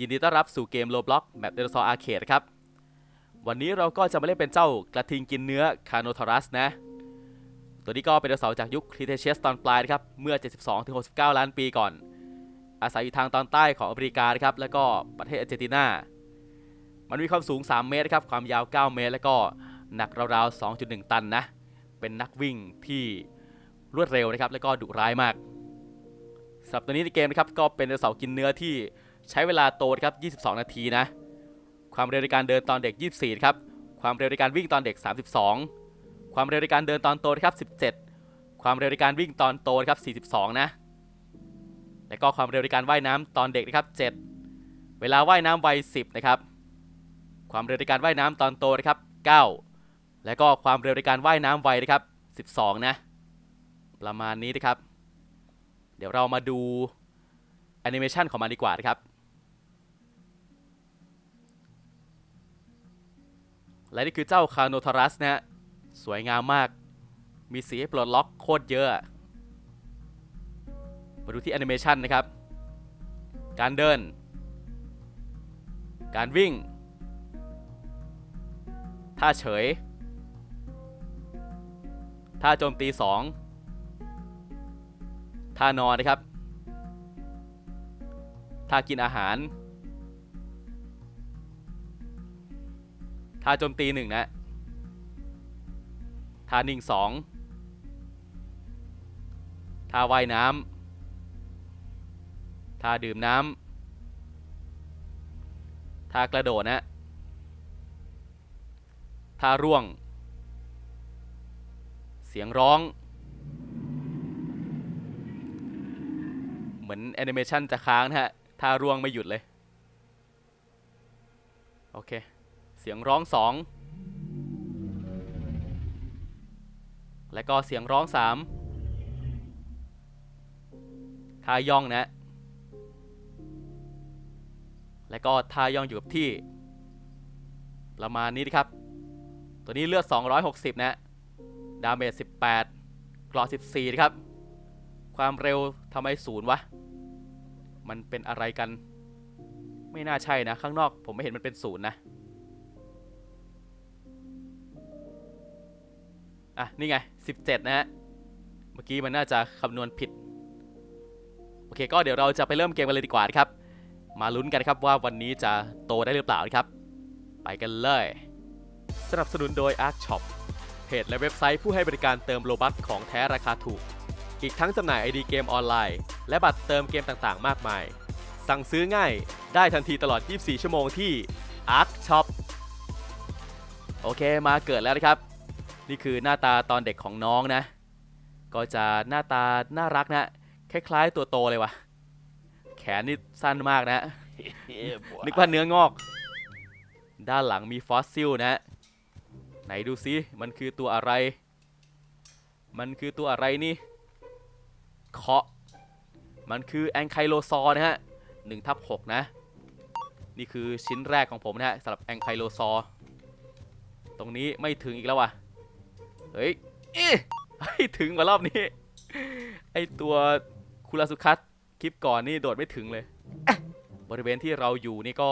ยินดีต้อนรับสู่เกมโลบล็อกแบบเดโนเสาร์อาร์เคดครับ วันนี้เราก็จะมาเล่นเป็นเจ้ากระทิงกินเนื้อคาโนทอรัสนะ ตัวนี้ก็เป็นไดโนเสาร์จากยุคครีเทเชียสตอนปลายนะครับ เมื่อ 72-69 ล้านปีก่อน อาศัยอยู่ทางตอนใต้ของอเมริกาครับ แล้วก็ประเทศอาร์เจนตินา มันมีความสูง 3 เมตรครับ ความยาว 9 เมตร แล้วก็หนักราวๆ 2.1 ตันนะ เป็นนักวิ่งที่รวดเร็วนะครับ แล้วก็ดุร้ายมากสำหรับตัวนี้ในเกมนะครับ ก็เป็นไดโนเสาร์กินเนื้อที่ ใช้เวลาโตครับ 22 นาทีนะ ความเร็วในการเดินตอนเด็ก 24 ครับ ความเร็วในการวิ่งตอนเด็ก 32 ความเร็วในการเดินตอนโตครับ 17 ความเร็วในการวิ่งตอนโตครับ 42 นะ แล้วก็ความเร็วในการว่ายน้ำตอนเด็กนะครับ 7 เวลาว่ายน้ำไว10 นะครับ ความเร็วในการว่ายน้ำตอนโตนะครับ 9 แล้วก็ความเร็วในการว่ายน้ำไวนะครับ 12 นะ ประมาณนี้นะครับ เดี๋ยวเรามาดูแอนิเมชันของมันดีกว่านะครับ และนี่คือเจ้าคาโนทอรัสนะฮะสวยงามมาก มีสีให้ปลดล็อกโคตรเยอะ มาดูที่แอนิเมชันนะครับ การเดิน การวิ่ง ท่าเฉย ท่าโจมตี 2 ท่านอนนะครับ ท่ากินอาหาร ท่าโจมตีหนึ่งนะท่านิ่งสองท่าว่ายน้ำท่าดื่มน้ำท่ากระโดดนะท่าร่วง เสียงร้อง เหมือนแอนิเมชันจะค้างนะฮะท่าร่วงไม่หยุดเลย โอเค เสียงร้องสองและก็เสียงร้องสามทาย่องนะ และก็ทาย่องอยู่กับที่ประมาณนี้นะครับ ตัวนี้เลือด 260 นะ ดาเมจ 18 กรอ14 นะครับ ความเร็วทำไมศูนย์วะ มันเป็นอะไรกัน ไม่น่าใช่นะ ข้างนอกผมไม่เห็นมันเป็นศูนย์นะ อะ นี่ไง 17 นะฮะ เมื่อกี้มันน่าจะคำนวณผิด โอเค ก็เดี๋ยวเราจะไปเริ่มเกมกันเลยดีกว่านะครับ มาลุ้นกันครับว่าวันนี้จะโตได้หรือเปล่านะครับ ไปกันเลย สนับสนุนโดย Arc Shop เพจและเว็บไซต์ผู้ให้บริการเติมโลบัคของแท้ราคาถูก อีกทั้งจำหน่าย ID เกมออนไลน์ และบัตรเติมเกมต่างๆ มากมาย สั่งซื้อง่ายได้ทันทีตลอด 24 ชั่วโมงที่ Arc Shop โอเค มาเกิดแล้วนะครับ นี่คือหน้าตาตอนเด็กของน้องนะ ก็จะหน้าตาน่ารักนะ คล้ายๆตัวโตเลยวะแขนนี่สั้นมากนะ นึกว่าเนื้องอก ด้านหลังมีฟอสซิลนะ ไหนดูซิ มันคือตัวอะไร มันคือตัวอะไรนี่ เคาะ มันคือแองไคโลซอร์นะฮะ1ทับ6นะ นี่คือชิ้นแรกของผมนะฮะสำหรับแองไคโลซอร์ตรงนี้ไม่ถึงอีกแล้ววะ เฮ้ยเอ๊ะถึงกว่ารอบนี้ ไอตัวคูราสุคัสคลิปก่อนนี่โดดไม่ถึงเลย บริเวณที่เราอยู่นี่ก็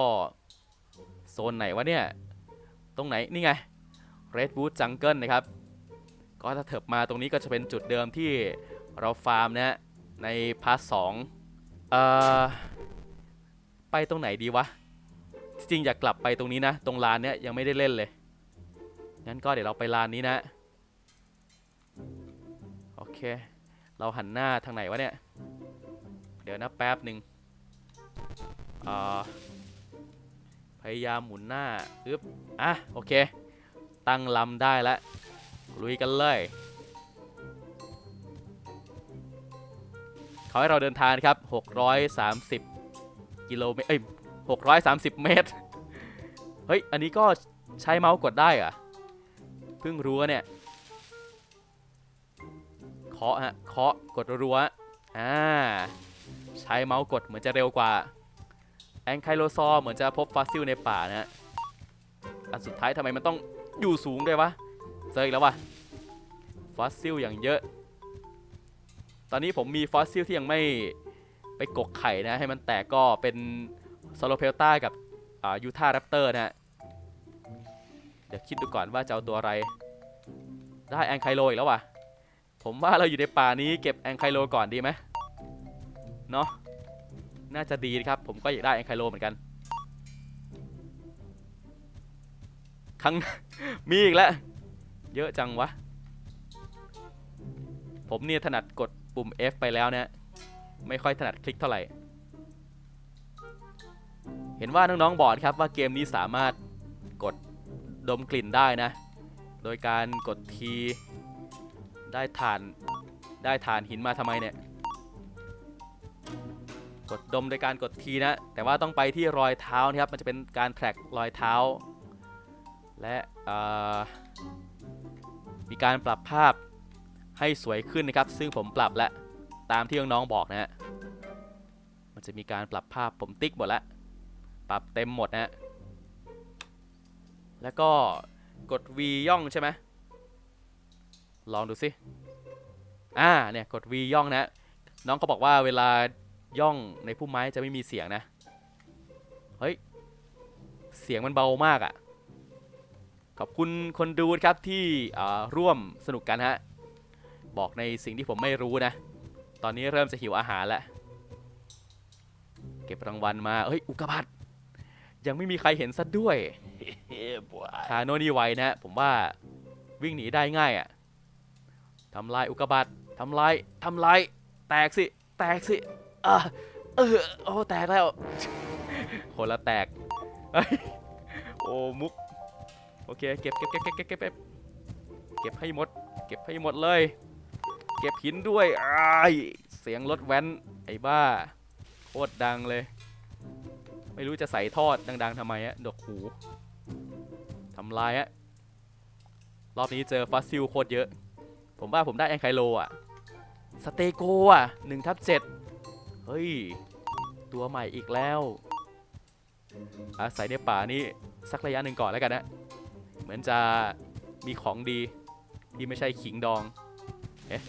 โซนไหนวะเนี่ย ตรงไหน นี่ไง Redwood Jungle นะครับ ก็ถ้าเถิบมาตรงนี้ก็จะเป็นจุดเดิมที่เราฟาร์มนะในพาร์ทสองเอ่อ ไปตรงไหนดีวะ จริงอยากกลับไปตรงนี้นะ ตรงลานเนี้ยยังไม่ได้เล่นเลย งั้นก็เดี๋ยวเราไปลานนี้นะ เค เราหันหน้าทางไหนวะเนี่ย เดี๋ยวนะแป๊บหนึ่งพยายามหมุนหน้าอึ๊บอะโอเค ตั้งลำได้แล้วลุยกันเลยเขาให้เราเดินทางครับ 630 กิโลเมตร เอ้ย 630 เมตร เฮ้ย อันนี้ก็ใช้เมาส์กดได้อะเพิ่งรู้เนี่ย เคาะฮะเคาะกดรัวอ่าใช้เมาส์กดเหมือนจะเร็วกว่าแองไคโลซอร์เหมือนจะพบฟอสซิลในป่านะฮะอันสุดท้ายทำไมมันต้องอยู่สูงด้วยวะเจออีกแล้ววะฟอสซิลอย่างเยอะ ตอนนี้ผมมีฟอสซิลที่ยังไม่ไปกกไข่นะ ให้มันแตกก็เป็นโซโลเพลต้ากับยูทาแรปเตอร์นะฮะ เดี๋ยวคิดดูก่อนว่าจะเอาตัวอะไร ได้แองไคโลอีกแล้วว่ะ ผมว่าเราอยู่ในป่านี้เก็บแองไคโลก่อนดีไหมเนาะน่าจะดีครับ ผมก็อยากได้แองไคโลเหมือนกัน ครั้งมีอีกแล้ว เยอะจังวะ ผมเนี่ยถนัดกดปุ่ม F ไปแล้วเนี่ยไม่ค่อยถนัดคลิกเท่าไหร่ เห็นว่าน้องๆบอกครับว่าเกมนี้สามารถกดดมกลิ่นได้นะ โดยการกดที ได้ฐานได้ฐานหินมาทำไมเนี่ย กดดมโดยการกดทีนะ แต่ว่าต้องไปที่รอยเท้านะครับ มันจะเป็นการแทร็กรอยเท้า และมีการปรับภาพให้สวยขึ้นนะครับ ซึ่งผมปรับแล้วตามที่น้องๆบอกนะฮะ มันจะมีการปรับภาพผมติ๊กหมดแล้ว ปรับเต็มหมดนะฮะ แล้วก็กด V ย่องใช่ไหม ลองดูสิอ่าเนี่ยกด V ย่องนะ น้องเขาบอกว่าเวลาย่องในพุ่มไม้จะไม่มีเสียงนะ เฮ้ย เสียงมันเบามากอะ่ะ ขอบคุณคนดูนะครับที่อ่าร่วมสนุกกันฮะ บอกในสิ่งที่ผมไม่รู้นะ ตอนนี้เริ่มจะหิวอาหารแล้ว เก็บรางวัลมา เฮ้ย อุกกาบาตยังไม่มีใครเห็นซะด้วย Yeah, boy. คาโนนี่ไวนะ ผมว่าวิ่งหนีได้ง่ายอะ่ะ ทำลายอุกบาททำลายทำลายแตกสิ แตกสิเออเออโอ้แตกแล้ว คนละแตกโอ้มุกโอเคเก็บเก็บเก็บเก็บเก็บเก็บให้หมด เก็บให้หมดเลย เก็บหินด้วยไอเสียงรถแว้นไอ้บ้าโคตรดังเลย ไม่รู้จะใส่ทอดดังๆทำไมอะดอกหูทำลายอะรอบนี้เจอฟอสซิลโคตรเยอะ ผมว่าผมได้แองไคโลอะ สเตโกอะหนึ่งทับเจ็ดเฮ้ย ตัวใหม่อีกแล้ว อาศัยในป่านี้ สักระยะหนึ่งก่อนแล้วกันนะ เหมือนจะมีของดี ที่ไม่ใช่ขิงดอง เอ๊ะ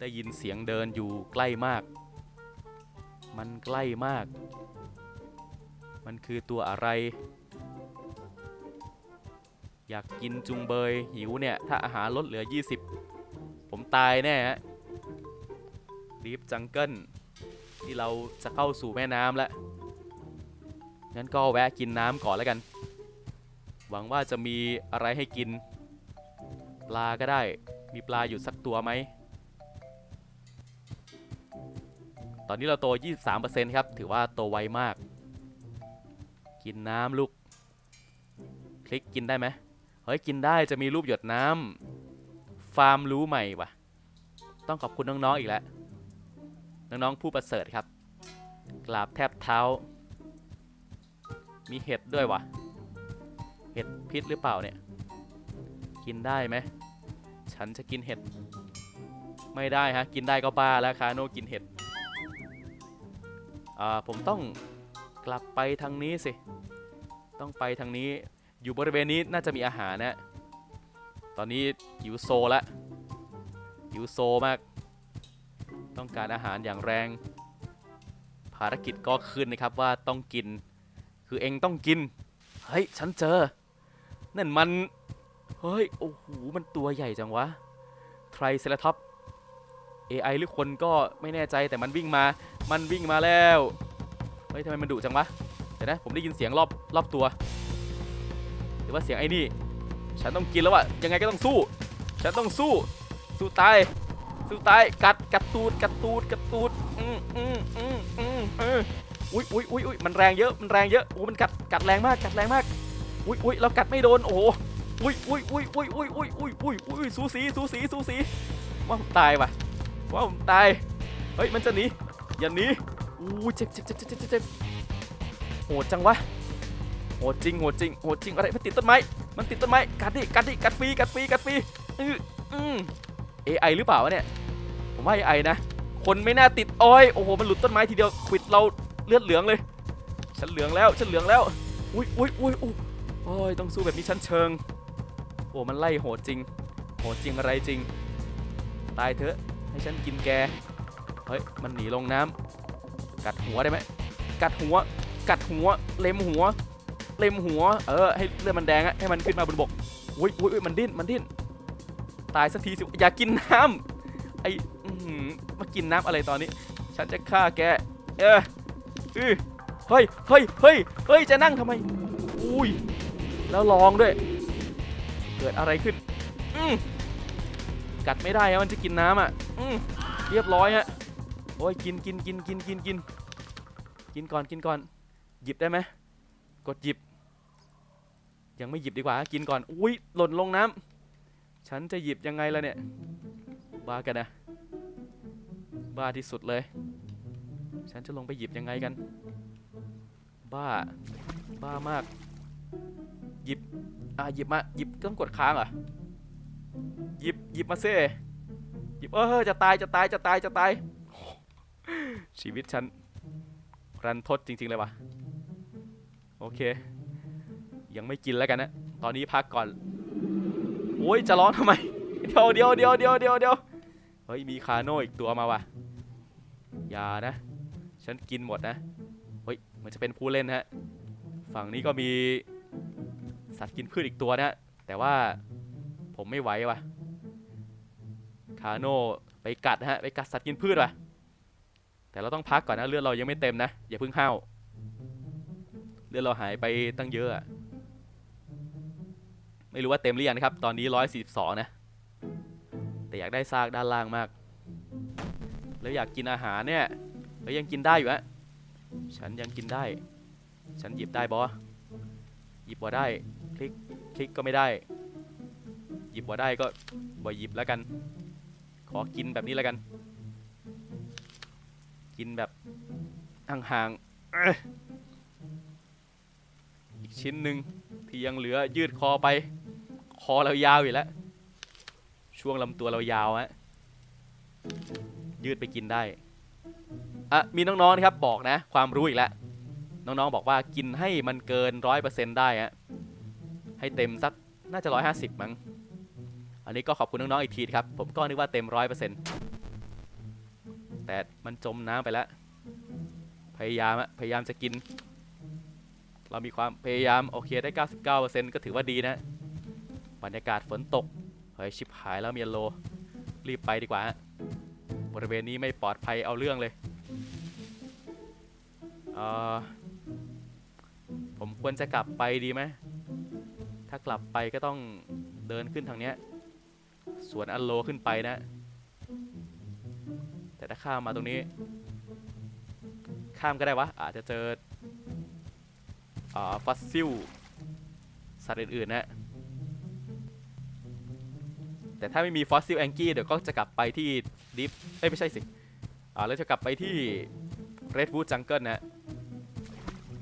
ได้ยินเสียงเดินอยู่ใกล้มาก มันใกล้มาก มันคือตัวอะไร อยากกินจุงเบยหิวเนี่ย ถ้าอาหารลดเหลือ 20 ผมตายแน่ฮะดีฟจังเกิลที่เราจะเข้าสู่แม่น้ำแล้ว งั้นก็แวะกินน้ำก่อนแล้วกัน หวังว่าจะมีอะไรให้กิน ปลาก็ได้ มีปลาอยู่สักตัวไหม ตอนนี้เราโต 23%ครับ ถือว่าโตไวมาก กินน้ำลูก คลิกกินได้ไหม เฮ้ยกินได้จะมีรูปหยดน้ำฟาร์มรู้ใหม่วะต้องขอบคุณน้องๆอีกแล้วน้องๆผู้ประเสริฐครับกราบแทบเท้า มีเห็ดด้วยวะเห็ดพิษหรือเปล่าเนี่ย กินได้ไหมฉันจะกินเห็ด ไม่ได้ฮะ กินได้ก็บ้าแล้วคาโนกินเห็ดอ่าผมต้องกลับไปทางนี้สิ ต้องไปทางนี้ อยู่บริเวณนี้น่าจะมีอาหารนะ ตอนนี้หิวโซละหิวโซมาก ต้องการอาหารอย่างแรง ภารกิจก็ขึ้นนะครับว่าต้องกิน คือเองต้องกิน เฮ้ย ฉันเจอ นั่นมัน เฮ้ย โอ้โห มันตัวใหญ่จังวะ ไทรเซราทอป AI หรือคนก็ไม่แน่ใจแต่มันวิ่งมา มันวิ่งมาแล้ว เฮ้ยทำไมมันดุจังวะ เดี๋ยวนะ ผมได้ยินเสียงรอบรอบตัว รือว่าเสียงไอ้นี่ ฉันต้องกินแล้วอะยังไงก็ต้องสู้ ฉันต้องสู้ สู้ตาย สู้ตาย กัด กัดตูด กัดตูด กัดตูด อืมอืมอืมอืมเอออุ้ยอุ้ยอุ้ยอุ้ยมันแรงเยอะ มันแรงเยอะโอ้มันกัด กัดแรงมาก กัดแรงมาก อุ้ยอุ้ยเรากัดไม่โดน โอ้โหอุ้ยอุ้ยอุ้ยอุ้ยอุ้ยอุ้ยอุ้ยอุ้ยอุ้ยสูสี สูสี สูสี ว่าผมตายว่ะ ว่าผมตาย เฮ้ย มันจะหนี อย่าหนีอู้เจ็บเจ็บเจ็บเจ็บเจ็บโหดจังวะ โหดจริงโหดจริงโหดจริงอะไรมันติดต้นไม้ มันติดต้นไม้ กัดดิ กัดดิ กัดฟรี กัดฟรี กัดฟรีอืออืม AI หรือเปล่าวะเนี่ย ผมว่า AI นะ คนไม่น่าติดอ้อย โอ้โห มันหลุดต้นไม้ทีเดียวขวิดเราเลือดเหลืองเลย ฉันเหลืองแล้ว ฉันเหลืองแล้ว อุ้ยอุ้ยอุ้ยอุ้ยโอ้ย ต้องสู้แบบนี้ชั้นเชิง โอ้มันไล่โหดจริง โหดจริงอะไรจริง ตายเถอะ ให้ฉันกินแก เฮ้ย มันหนีลงน้ำกัดหัวได้ไหม กัดหัว กัดหัว เล็มหัว เล็มหัว เออ ให้เลือดมันแดงอะให้มันขึ้นมาบนบกอุ้ยอุ้ยอุ๊ยมันดิ้น มันดิ้น ตายสักทีสิ อย่ากินน้ำไอ้มากินน้ำอะไรตอนนี้ ฉันจะฆ่าแก เอออือเฮ้ย เฮ้ย เฮ้ย เฮ้ย จะนั่งทำไม อุ้ย แล้วลองด้วย เกิดอะไรขึ้น อืมกัดไม่ได้อะมันจะกินน้ำอะ อืมเรียบร้อยฮะ โอ้ย กินกินกินกินกินกิน กินก่อน กินก่อน หยิบได้ไหม กดหยิบ ยังไม่หยิบดีกว่า กินก่อน อุ้ยหล่นลงน้ำฉันจะหยิบยังไงล่ะเนี่ย บ้ากันนะ บ้าที่สุดเลย ฉันจะลงไปหยิบยังไงกัน บ้า บ้ามาก หยิบ อะหยิบมา หยิบต้องกดค้างเหรอ หยิบ หยิบมาเซ่หยิบ เออจะตาย จะตาย จะตาย จะตาย ชีวิตฉันรันทดจริง ๆ เลยวะโอเค ยังไม่กินแล้วกันนะ ตอนนี้พักก่อน โอ้ยจะร้องทำไม เดี๋ยวเดี๋ยวเดี๋ยวเดี๋ยวเดี๋ยวเดี๋ยวเฮ้ยมีคาโน่อีกตัวมาว่ะอย่านะ ฉันกินหมดนะ เฮ้ยมันจะเป็นผู้เล่นฮะ ฝั่งนี้ก็มีสัตว์กินพืชอีกตัวนะฮะแต่ว่าผมไม่ไหวว่ะ คาโน่ไปกัดนะฮะ ไปกัดสัตว์กินพืชว่ะ แต่เราต้องพักก่อนนะเลือดเรายังไม่เต็มนะ อย่าเพิ่งห้าวเลือดเราหายไปตั้งเยอะอะ ไม่รู้ว่าเต็มหรือยังนะครับ ตอนนี้ 142 นะ แต่อยากได้ซากด้านล่างมาก แล้วอยากกินอาหารเนี่ยแล้วยังกินได้อยู่ฮะ ฉันยังกินได้ ฉันหยิบได้บอหยิบบ่ได้ คลิก คลิกก็ไม่ได้ หยิบบ่ได้ก็บ่หยิบแล้วกัน ขอกินแบบนี้แล้วกัน กินแบบห่างๆอีกชิ้นหนึ่งที่ยังเหลือยืดคอไป คอเรายาวอยู่แล้ว ช่วงลำตัวเรายาวฮะยืดไปกินได้อะมีน้องๆนะครับบอกนะ ความรู้อีกแล้วน้องๆบอกว่ากินให้มันเกินร้อยเปอร์เซ็นต์ได้ฮะให้เต็มสักน่าจะร้อยห้าสิบมั้งอันนี้ก็ขอบคุณน้องๆอีกทีครับ ผมก็นึกว่าเต็มร้อยเปอร์เซ็นต์แต่มันจมน้ำไปแล้ว พยายามอะพยายามจะกิน เรามีความพยายาม โอเคได้ 99%ก็ถือว่าดีนะ บรรยากาศฝนตก เฮ้ยชิบหายแล้วเมียนโล รีบไปดีกว่าฮะ บริเวณนี้ไม่ปลอดภัยเอาเรื่องเลย เออผมควรจะกลับไปดีไหม ถ้ากลับไปก็ต้องเดินขึ้นทางเนี้ย สวนอัลโลขึ้นไปนะ แต่ถ้าข้ามมาตรงนี้ ข้ามก็ได้วะ อาจจะเจออ่าฟอสซิล สัตว์อื่นๆนะ แต่ถ้าไม่มีฟอสซิลแองกี้เดี๋ยวก็จะกลับไปที่ดิฟเอ้ยไม่ใช่สิอ่าแล้วจะกลับไปที่ Redwood Jungle นะ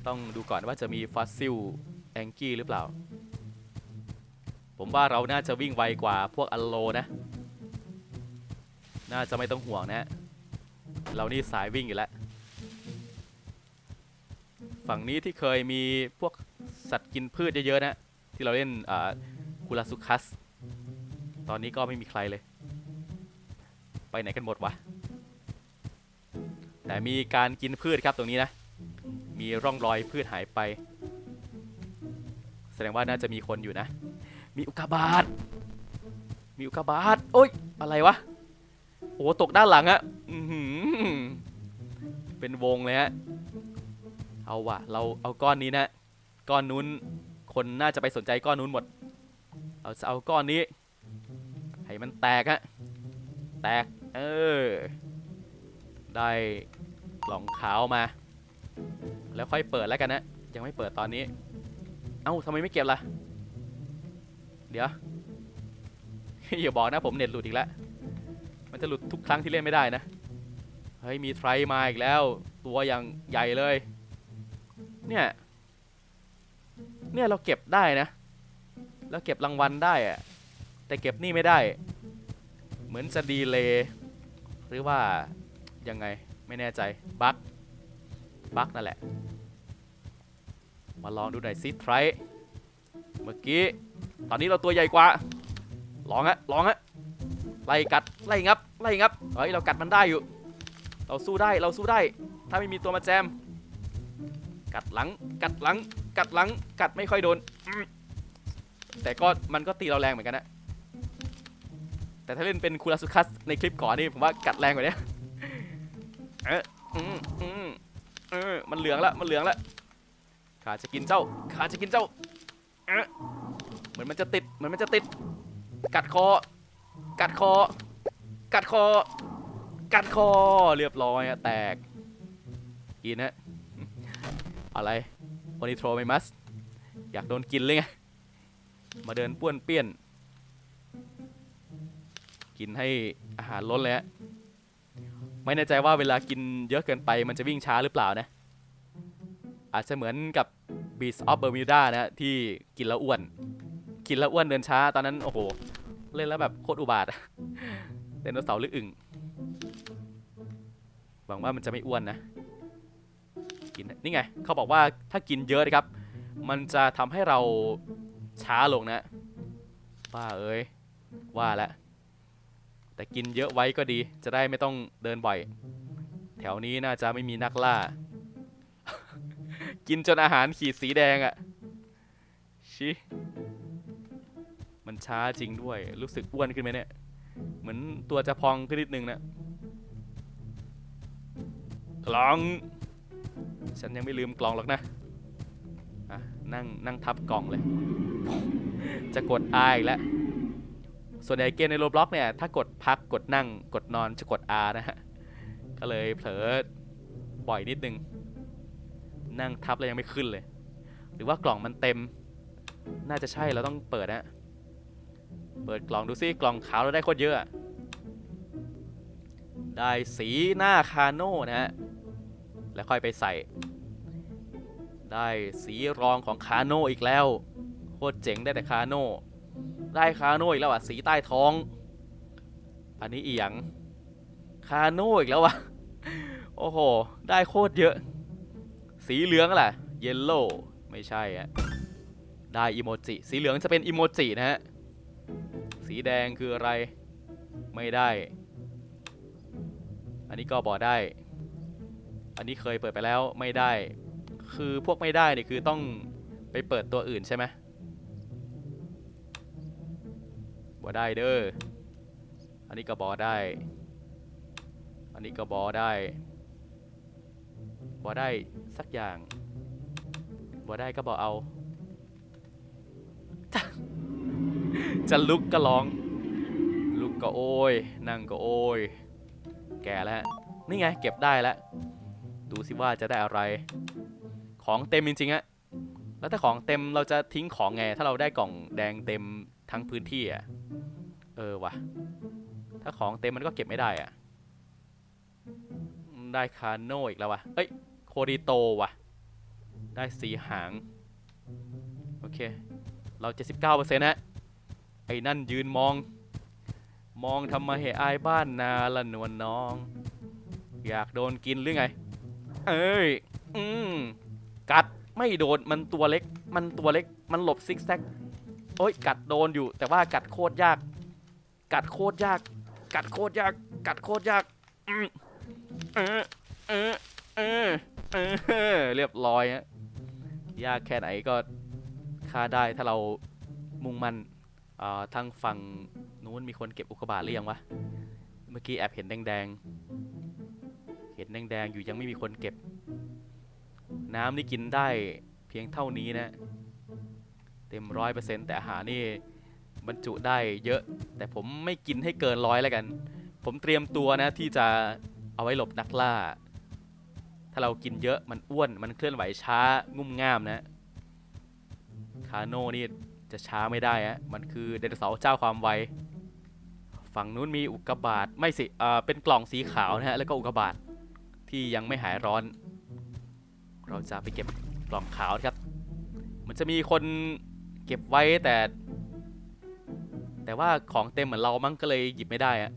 ต้องดูก่อนว่าจะมีฟอสซิลแองกี้หรือเปล่า ผมว่าเราน่าจะวิ่งไวกว่าพวกอัลโลนะ น่าจะไม่ต้องห่วงนะ เรานี่สายวิ่งอยู่แล้ว ฝั่งนี้ที่เคยมีพวกสัตว์กินพืชเยอะๆนะ ที่เราเล่นคูลาสุคัส ตอนนี้ก็ไม่มีใครเลย ไปไหนกันหมดวะ แต่มีการกินพืชครับตรงนี้นะ มีร่องรอยพืชหายไป แสดงว่าน่าจะมีคนอยู่นะ มีอุกกาบาต มีอุกกาบาต โอ๊ยอะไรวะ โอ้ตกด้านหลังอะเป็นวงเลยฮะ เอาวะเราเอาก้อนนี้นะ ก้อนนู้น คนน่าจะไปสนใจก้อนนู้นหมดเราเอาก้อนนี้ ให้มันแตกฮะ แตก เออ ได้กล่องขาวมา แล้วค่อยเปิดแล้วกันนะ ยังไม่เปิดตอนนี้ เอ้าทำไมไม่เก็บล่ะ เดี๋ยว อย่าบอกนะผมเน็ตหลุดอีกแล้ว มันจะหลุดทุกครั้งที่เล่นไม่ได้นะ เฮ้ย มีไทรมาอีกแล้ว ตัวอย่างใหญ่เลย เนี่ย เนี่ยเราเก็บได้นะ เราเก็บรางวัลได้อะ แต่เก็บนี่ไม่ได้ เหมือนจะดีเลยหรือว่ายังไงไม่แน่ใจบั๊กบั๊กนั่นแหละ มาลองดูหน่อยซิไทรเมื่อกี้ ตอนนี้เราตัวใหญ่กว่าลองฮะลองฮะไล่กัดไล่งับไล่งับเฮ้ยเรากัดมันได้อยู่ เราสู้ได้เราสู้ได้ ถ้าไม่มีตัวมาแจม กัดหลังกัดหลัง กัดหลังกัดไม่ค่อยโดน แต่ก็มันก็ตีเราแรงเหมือนกันนะ แต่ถ้าเล่นเป็นคูราสุคัสในคลิปก่อนนี่ผมว่ากัดแรงกว่านี้เอออืมอืมเออมันเหลืองละมันเหลืองละข้าจะกินเจ้าข้าจะกินเจ้าเออเหมือนมันจะติดเหมือนมันจะติด กัดคอ กัดคอ กัดคอ กัดคอเรียบร้อยอะแตกกินนะอะไรโอนิโทรไมมัสอยากโดนกินเลยไงมาเดินป้วนเปี้ยน กินให้อาหารล้นเลยฮะไม่แน่ใจว่าเวลากินเยอะเกินไปมันจะวิ่งช้าหรือเปล่านะ อาจจะเหมือนกับ Beast of Bermuda นะฮะที่กินแล้วอ้วน กินแล้วอ้วนเดินช้า ตอนนั้น โอ้โห เล่นแล้วแบบโคตรอุบาทอะไดโนเสาร์หรืออึ่งหวังว่ามันจะไม่อ้วนนะ กินนะนี่ไง เขาบอกว่าถ้ากินเยอะนะครับ มันจะทำให้เราช้าลงนะว่าเอ้ยว่าแล้ว แต่กินเยอะไว้ก็ดี จะได้ไม่ต้องเดินบ่อย แถวนี้น่าจะไม่มีนักล่า กินจนอาหารขีดสีแดงอะชิมันช้าจริงด้วย รู้สึกอ้วนขึ้นไหมเนี่ย เหมือนตัวจะพองขึ้นนิดนึงนะกล่อง ฉันยังไม่ลืมกล่องหรอกนะอะนั่งนั่งทับกล่องเลย จะกดอีกแล้ว ส่วนใหญ่เกมในโรบล็อกเนี่ย ถ้ากดพักกดนั่งกดนอนจะกด R นะฮะ ก็เลยเผลอบ่อยนิดนึง นั่งทับแล้วยังไม่ขึ้นเลย หรือว่ากล่องมันเต็ม น่าจะใช่เราต้องเปิดนะ เปิดกล่องดูซิกล่องขาวเราได้โคตรเยอะอะได้สีหน้าคาโน่นะฮะ แล้วค่อยไปใส่ ได้สีรองของคาโน่อีกแล้ว โคตรเจ๋งได้แต่คาโน่ ได้คาโน่อีกแล้วอะสีใต้ท้อง อันนี้เอียง คาโน่อีกแล้วอะ โอ้โห ได้โคตรเยอะ สีเหลืองแหละเยลโล่ไม่ใช่อะ ได้อีโมจิ สีเหลืองจะเป็นอีโมจินะฮะ สีแดงคืออะไร ไม่ได้ อันนี้ก็บอได้ อันนี้เคยเปิดไปแล้วไม่ได้ คือพวกไม่ได้เนี่ยคือต้องไปเปิดตัวอื่นใช่ไหม บ่ได้เด้อ อันนี้ก็บอได้ อันนี้ก็บอได้บอได้สักอย่างบอได้ก็บอเอา จะลุกก็ร้อง ลุกก็โอยนั่งก็โอยแก่แล้ว นี่ไง เก็บได้แล้ว ดูสิว่าจะได้อะไร ของเต็มจริงๆอะแล้วถ้าของเต็มเราจะทิ้งของไง ถ้าเราได้กล่องแดงเต็มทั้งพื้นที่อะ เออวะถ้าของเต็มมันก็เก็บไม่ได้อะได้คาโนอีกแล้ววะเอ้ยโคดิโตวะได้สีหาง โอเค เรา79%นะไอ้นั่นยืนมอง มองทำไมให้อายบ้านนาละนวลน้อง อยากโดนกินหรือไง เอ้ย อืมกัดไม่โดนมันตัวเล็ก มันตัวเล็ก มันหลบซิกแซกโอ้ย กัดโดนอยู่ แต่ว่ากัดโคตรยาก กัดโคตรยาก กัดโคตรยาก กัดโคตรยากอืมเออเออเออเออเรียบร้อยฮะยากแค่ไหนก็ฆ่าได้ถ้าเรามุ่งมั่นอ่าทางฝั่งนู้นมีคนเก็บอุกกาบาตหรือยังวะ เมื่อกี้แอบเห็นแดงๆ เห็นแดงๆ อยู่ยังไม่มีคนเก็บ น้ำนี่กินได้เพียงเท่านี้นะ เต็มร้อยเปอร์เซ็นต์แต่อาหารนี่ บรรจุได้เยอะ แต่ผมไม่กินให้เกินร้อยแล้วกัน ผมเตรียมตัวนะที่จะเอาไว้หลบนักล่า ถ้าเรากินเยอะมันอ้วนมันเคลื่อนไหวช้างุ่มง่ามนะ คาโน่นี่จะช้าไม่ได้ฮะมันคือไดโนเสาร์เจ้าความไว ฝั่งนู้นมีอุกกาบาตไม่สิเอ่อเป็นกล่องสีขาวนะฮะแล้วก็อุกกาบาตที่ยังไม่หายร้อน เราจะไปเก็บกล่องขาวครับ มันจะมีคนเก็บไว้แต่ แต่ว่าของเต็มเหมือนเรามั้งก็เลยหยิบไม่ได้อะ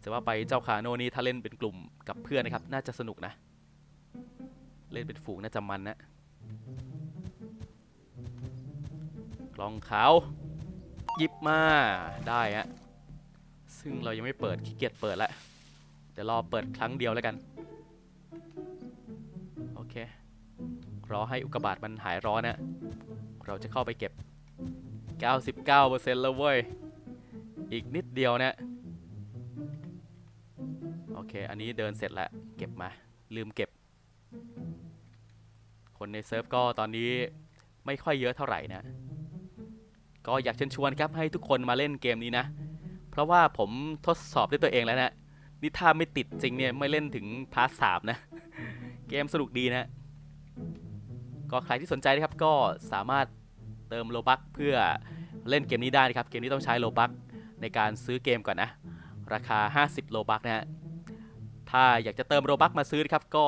แต่ว่าไปเจ้าคาโนนี่ถ้าเล่นเป็นกลุ่มกับเพื่อนนะครับ น่าจะสนุกนะ เล่นเป็นฝูงน่าจะมันนะกลองขาวหยิบมาได้ฮะซึ่งเรายังไม่เปิดขี้เกียจเปิดล้วเดี๋ยวรอเปิดครั้งเดียวแล้วกัน โอเค รอให้อุกกาบาตมันหายร้อนนะเราจะเข้าไปเก็บ 99%แล้วเว้ย อีกนิดเดียวนะโอเค อันนี้เดินเสร็จแล้วเก็บมา ลืมเก็บ คนในเซิร์ฟก็ตอนนี้ไม่ค่อยเยอะเท่าไหร่นะ ก็อยากเชิญชวนครับให้ทุกคนมาเล่นเกมนี้นะ เพราะว่าผมทดสอบด้วยตัวเองแล้วนะ นี่ถ้าไม่ติดจริงเนี่ย ไม่เล่นถึงพาร์ทสามนะ เกมสนุกดีนะ ก็ใครที่สนใจนะครับก็สามารถ เติมโลบักเพื่อเล่นเกมนี้ได้นะครับ เกมนี้ต้องใช้โลบักในการซื้อเกมก่อนนะ ราคา 50 โลบักนะฮะ ถ้าอยากจะเติมโลบักมาซื้อครับ ก็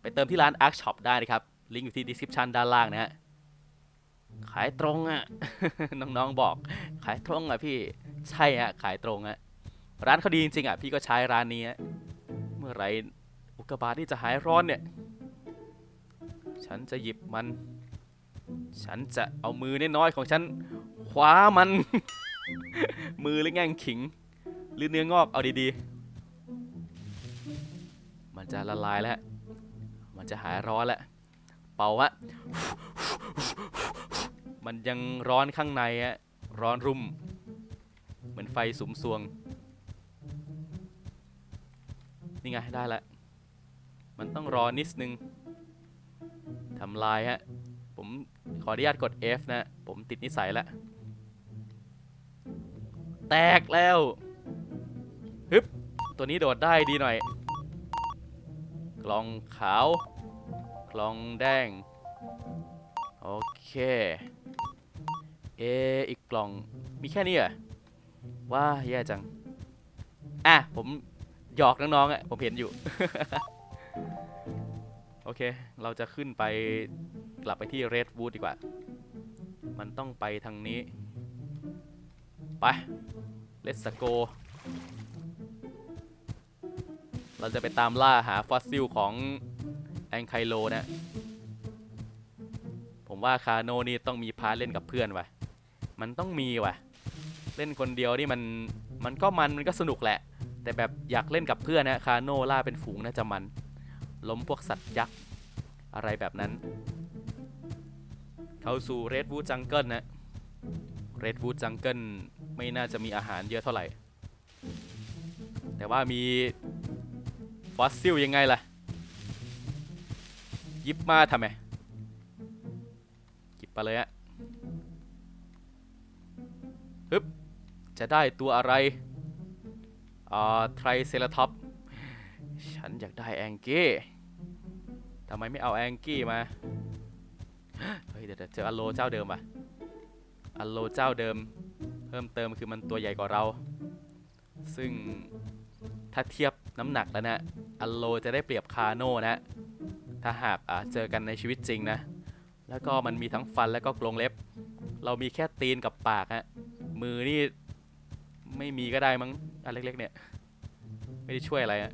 ไปเติมที่ร้าน Arc Shop ได้นะครับ ลิงก์อยู่ที่ description ด้านล่างนะฮะ ขายตรงอะ่ะ น้องๆบอก ขายตรงอะพี่ ใช่ฮะ ขายตรงอะ่ะ ร้านเขาดีจริงๆอะ พี่ก็ใช้ร้านนี้ เมื่อไรอุกกาบาตนี่จะหายร้อนเนี่ย ฉันจะหยิบมัน ฉันจะเอามือน้อยๆของฉันคว้ามัน มือหรือแง่งขิง หรือเนื้องอกเอาดีๆ มันจะละลายแล้ว มันจะหายร้อนแล้ว เป่าวะมันยังร้อนข้างในอะร้อนรุ่ม เหมือนไฟสุมสวง นี่ไงได้แล้วมันต้องรอนิดนึงทำลายฮะ ผม ขออนุญาตกด F นะ ผมติดนิสัยแล้ว แตกแล้วฮึบตัวนี้โดดได้ดีหน่อย กล่องขาว กล่องแดง โอเค เอ อีกกล่อง มีแค่นี้เหรอว้าแย่จัง อะ ผมหยอกน้องๆอะ ผมเห็นอยู่ โอเค เราจะขึ้นไป กลับไปที่ Red Wood ดีกว่า มันต้องไปทางนี้ ไป Let's go เราจะไปตามล่าหาฟอสซิลของแองไคโลนะผมว่าคาโนนี่ต้องมีพาร์ทเล่นกับเพื่อนว่ะ มันต้องมีว่ะ เล่นคนเดียวนี่มัน มันก็มัน มันก็สนุกแหละ แต่แบบอยากเล่นกับเพื่อนนะคาโนล่าเป็นฝูงน่าจะมัน ล้มพวกสัตว์ยักษ์ อะไรแบบนั้น เข้าสู่เรดวูดจังเกิลนะเรดวูดจังเกิลไม่น่าจะมีอาหารเยอะเท่าไหร่ แต่ว่ามีฟอสซิลยังไงล่ะ ยิบมาทำไมหยิบไปเลยฮะฮึบจะได้ตัวอะไรอ่าไทรเซราทอปฉันอยากได้แองกี้ทำไมไม่เอาแองกี้มา เฮ้ยเดี๋ยวเจออโลเจ้าเดิมว่ะอโลเจ้าเดิม เพิ่มเติมคือมันตัวใหญ่กว่าเรา ซึ่งถ้าเทียบน้ำหนักแล้วนะอโลจะได้เปรียบคาโน่นะถ้าหากเจอกันในชีวิตจริงนะ แล้วก็มันมีทั้งฟันแล้วก็กรงเล็บ เรามีแค่ตีนกับปากฮะ มือนี่ไม่มีก็ได้มั้งอันเล็กๆเนี่ย ไม่ได้ช่วยอะไรอะ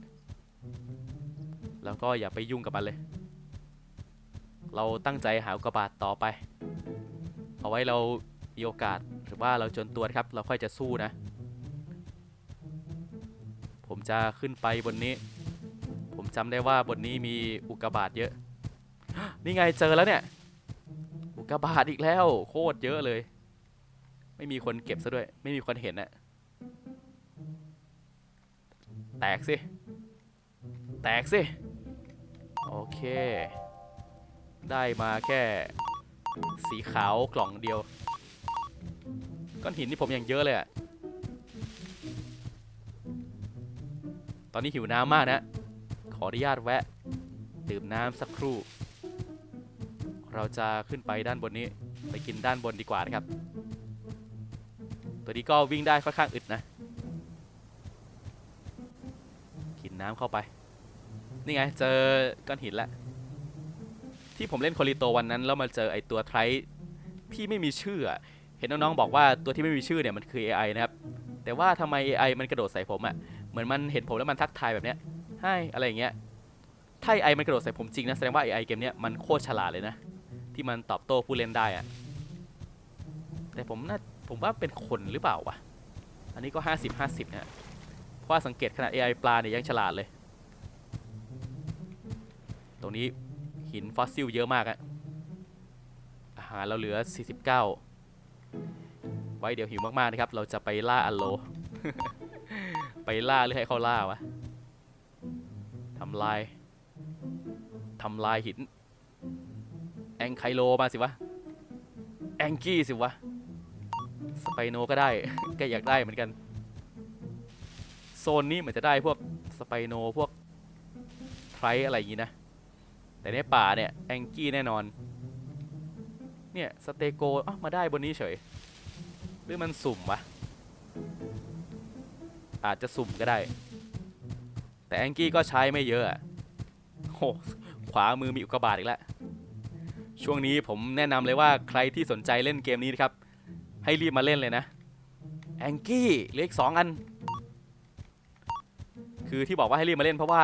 แล้วก็อย่าไปยุ่งกับมันเลย เราตั้งใจหาอุกกาบาตต่อไป เอาไว้เรามีโอกาสหรือว่าเราจนตัวนะครับ เราค่อยจะสู้นะ ผมจะขึ้นไปบนนี้ ผมจำได้ว่าบนนี้มีอุกกาบาตเยอะ นี่ไงเจอแล้วเนี่ย อุกกาบาตอีกแล้ว โคตรเยอะเลย ไม่มีคนเก็บซะด้วย ไม่มีคนเห็นอะแตกสิ แตกสิ โอเค ได้มาแค่สีขาวกล่องเดียว ก้อนหินที่ผมยังเยอะเลยอะตอนนี้หิวน้ำมากนะ ขออนุญาตแวะ ดื่มน้ำสักครู่ เราจะขึ้นไปด้านบนนี้ ไปกินด้านบนดีกว่านะครับ ตัวนี้ก็วิ่งได้ค่อนข้างอึดนะ กินน้ำเข้าไป นี่ไง เจอก้อนหินแล้ว ที่ผมเล่นโคลิโตวันนั้นแล้วมาเจอไอตัวไทรที่ไม่มีชื่ออะเห็นน้องๆบอกว่าตัวที่ไม่มีชื่อเนี่ยมันคือ AI นะครับ แต่ว่าทำไม AI มันกระโดดใส่ผมอะเหมือนมันเห็นผมแล้วมันทักทายแบบเนี้ยให้อะไรอย่างเงี้ยถ้า AI มันกระโดดใส่ผมจริงนะแสดงว่า AI เกมเนี้ยมันโคตรฉลาดเลยนะ ที่มันตอบโต้ผู้เล่นได้อะแต่ผมน่าผมว่าเป็นคนหรือเปล่าวะอันนี้ก็ 50 50นะฮะเพราะว่าสังเกตขนาด AI ปลาเนี่ยยังฉลาดเลย ตรงนี้ หินฟอสซิลเยอะมากอะอาหารเราเหลือ 49 ไว้เดี๋ยวหิวมากๆนะครับ เราจะไปล่าอัลโล ไปล่าหรือให้เขาล่าวะทำลายทำลายหิน แองไคโลมาสิวะ แองกี้สิวะ สไปโนก็ได้ ก็อยากได้เหมือนกัน โซนนี้เหมือนจะได้พวกสไปโนพวกไทรอะไรอย่างงี้นะ แต่ในป่าเนี่ยแองกี้แน่นอน เนี่ยสเตโกอ้ามาได้บนนี้เฉย หรือมันสุ่มวะ อาจจะสุ่มก็ได้ แต่แองกี้ก็ใช้ไม่เยอะโอะโหขวามือมีอุกกาบาตอีกแล้ว ช่วงนี้ผมแนะนำเลยว่าใครที่สนใจเล่นเกมนี้นะครับ ให้รีบมาเล่นเลยนะ แองกี้เหลืออีกสองอัน คือที่บอกว่าให้รีบมาเล่นเพราะว่า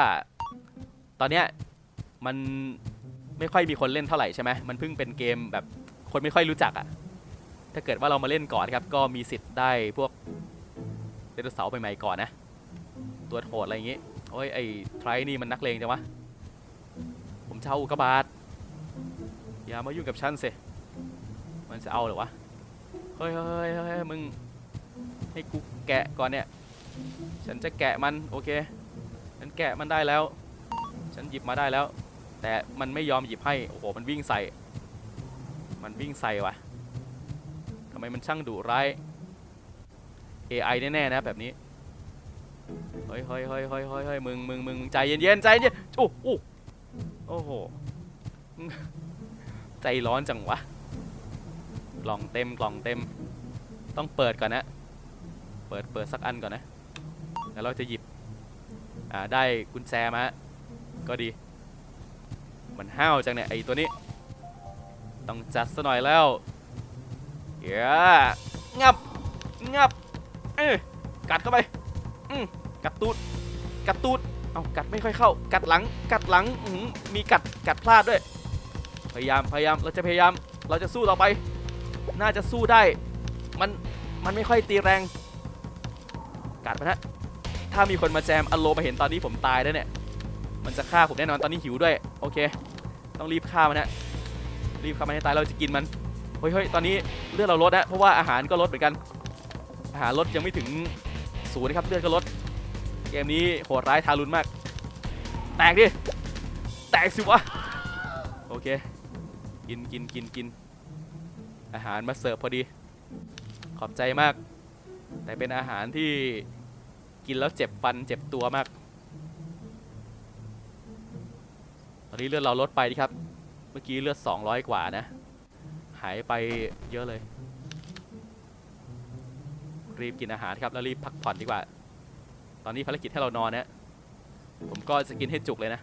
ตอนเนี้ย มันไม่ค่อยมีคนเล่นเท่าไหร่ใช่ไหมมันเพิ่งเป็นเกมแบบคนไม่ค่อยรู้จักอะถ้าเกิดว่าเรามาเล่นก่อนครับ ก็มีสิทธิ์ได้พวกเดนเสาร์ใหม่ๆก่อนนะ ตัวโหดอะไรอย่างงี้ โอ้ยไอ้ไทรนี่มันนักเลงจังวะ ผมจะเอาอุกาบาตอย่ามายุ่งกับฉันสิ มันจะเอาหรือวะเฮ้ยเฮ้ยเฮ้ยเฮ้ยมึง ให้กูแกะก่อนเนี่ย ฉันจะแกะมัน โอเค ฉันแกะมันได้แล้ว ฉันหยิบมาได้แล้ว แต่มันไม่ยอมหยิบให้ โอ้โห มันวิ่งใส่ มันวิ่งใส่วะทำไมมันช่างดุร้าย AI แน่ๆนะแบบนี้ เฮ้ยเฮ้ยเฮ้ยเฮ้ยเฮ้ยเฮ้ยมึงมึงมึงใจเย็นๆใจเย็นโอ้โอ้โอ้โห ใจร้อนจังวะ กล่องเต็มกล่องเต็ม ต้องเปิดก่อนนะ เปิดเปิดสักอันก่อนนะ แล้วเราจะหยิบ อ่า ได้กุญแจมาฮะก็ดี มันห้าวจังเนี่ยไอตัวนี้ ต้องจัดซะหน่อยแล้วเย้งับงับเอ้ยกัดเข้าไปอืมกัดตูดกัดตูดเอากัดไม่ค่อยเข้า กัดหลังกัดหลังอื้อหือมีกัดกัดพลาดด้วย พยายามพยายามเราจะพยายามเราจะสู้ต่อไป น่าจะสู้ได้ มันมันไม่ค่อยตีแรงกัดมันฮะถ้ามีคนมาแจมอโลมาเห็นตอนนี้ผมตายแล้วเนี่ย มันจะฆ่าผมแน่นอนตอนนี้หิวด้วย โอเค ต้องรีบฆ่ามันฮะรีบฆ่ามันให้ตายเราจะกินมันเฮ้ยเฮ้ยตอนนี้เลือดเราลดนะเพราะว่าอาหารก็ลดเหมือนกัน อาหารลดยังไม่ถึงศูนย์นะครับเลือดก็ลด เกมนี้โหดร้ายทารุณมาก แตกดิ แตกสิวะ โอเค กินกินกินกิน อาหารมาเสิร์ฟพอดี ขอบใจมาก แต่เป็นอาหารที่กินแล้วเจ็บฟันเจ็บตัวมาก นี้เลือดเราลดไปดิครับ เมื่อกี้เลือด 200 กว่านะ หายไปเยอะเลย รีบกินอาหารครับ แล้วรีบพักผ่อนดีกว่า ตอนนี้ภารกิจให้เรานอนนะ ผมก็จะกินให้จุกเลยนะ